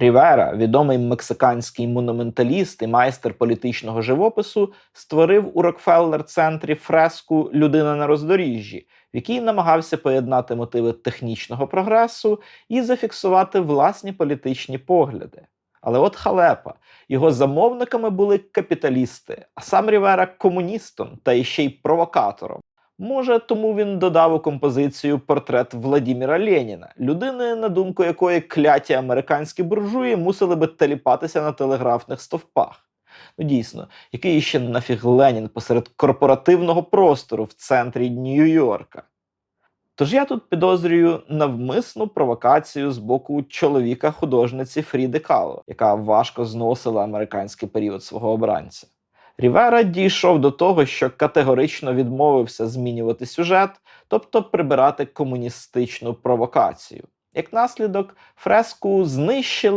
Рівера, відомий мексиканський монументаліст і майстер політичного живопису, створив у Рокфеллер-центрі фреску Людина на роздоріжжі, в якій намагався поєднати мотиви технічного прогресу і зафіксувати власні політичні погляди. Але от халепа, його замовниками були капіталісти, а сам Рівера комуністом та іще й провокатором. Може, тому він додав у композицію портрет Владіміра Леніна, людини, на думку якої кляті американські буржуї мусили би теліпатися на телеграфних стовпах. Ну дійсно, який ще нафіг Ленін посеред корпоративного простору в центрі Нью-Йорка. Тож я тут підозрюю навмисну провокацію з боку чоловіка художниці Фріди Кало, яка важко зносила американський період свого обранця. Рівера дійшов до того, що категорично відмовився змінювати сюжет, тобто прибирати комуністичну провокацію. Як наслідок, фреску знищили.